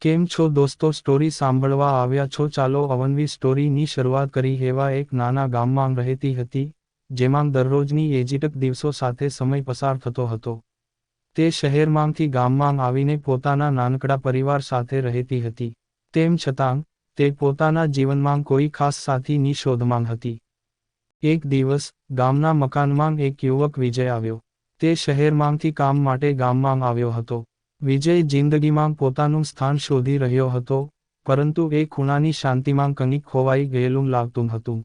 કેમ છો દોસ્તો? સ્ટોરી સાંભળવા આવ્યા છો? ચાલો અવનવી સ્ટોરીની શરૂઆત કરી. એવા એક નાના ગામમાં રહેતી હતી, જેમાં દરરોજની એજીટક દિવસો સાથે સમય પસાર થતો હતો. તે શહેરમાંથી ગામમાં આવીને પોતાના નાનકડા પરિવાર સાથે રહેતી હતી. તેમ છતાં, તે પોતાના જીવનમાં કોઈ ખાસ સાથીની શોધમાં હતી. એક દિવસ, ગામના મકાનમાં એક યુવક વિજય આવ્યો. તે શહેરમાંથી કામ માટે ગામમાં આવ્યો હતો. વિજય જિંદગીમાં પોતાનું સ્થાન શોધી રહ્યો હતો, પરંતુ એ ખૂણાની શાંતિમાં કંઈક ખોવાઈ ગયેલું લાગતું હતું.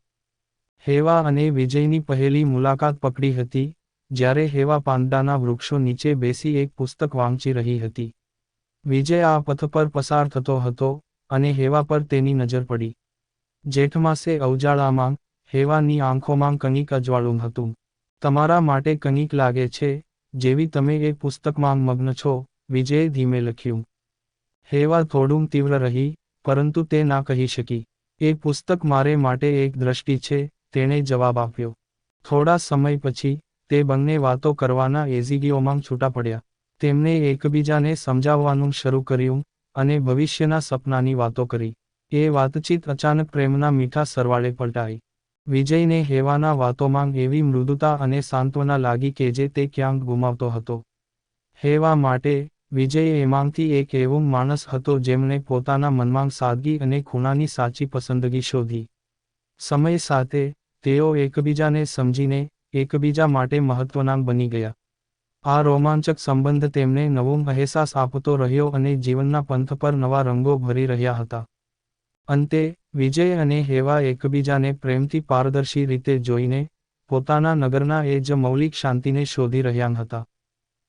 હેવા અને વિજયની પહેલી મુલાકાત પકડી હતી, જ્યારે હેવા પાંદાના વૃક્ષો નીચે બેસી એક પુસ્તક વાંચી રહી હતી. વિજય આ પથ પર પસાર થતો હતો અને હેવા પર તેની નજર પડી. જેઠમાસે અવજાળામાં, હેવાની આંખોમાં કંઈક અજવાળું હતું. તમારા માટે કંઈક લાગે છે, જેવી તમે એ પુસ્તકમાં મગ્ન છો વિજયે ધીમે લખ્યું. હેવા થોડું તીવ્ર રહી, પરંતુ તે ના કહી શકી. એ પુસ્તક મારે માટે એક દ્રષ્ટિ છે, તેણે જવાબ આપ્યો. થોડા સમય પછી, તે બંને વાતો કરવાના એઝીગીઓમાં છૂટા પડ્યા. તેમને એકબીજાને સમજાવવાનું શરૂ કર્યું અને ભવિષ્યના સપનાની વાતો કરી. એ વાતચીત અચાનક પ્રેમના મીઠા સરવાળે પલટાઈ. વિજયને હેવાના વાતોમાં એવી મૃદુતા અને સાંત્વના લાગી કે જે તે ક્યાંક ગુમાવતો હતો. હેવા માટે વિજય એમાંથી એક એવું માણસ હતો જેમણે પોતાના મનમાં સાદગી અને ખૂણાની સાચી પસંદગી શોધી. સમય સાથે, તેઓ એકબીજાને સમજીને, એકબીજા માટે મહત્વના બની ગયા. આ રોમાંચક સંબંધ તેમને નવો અહેસાસ આપતો રહ્યો અને જીવનના પંથ પર નવા રંગો ભરી રહ્યા હતા. અંતે, વિજય અને હેવા એકબીજાને પ્રેમથી પારદર્શી રીતે જોઈને, પોતાના નગરના એ જ મૌલિક શાંતિને શોધી રહ્યા હતા.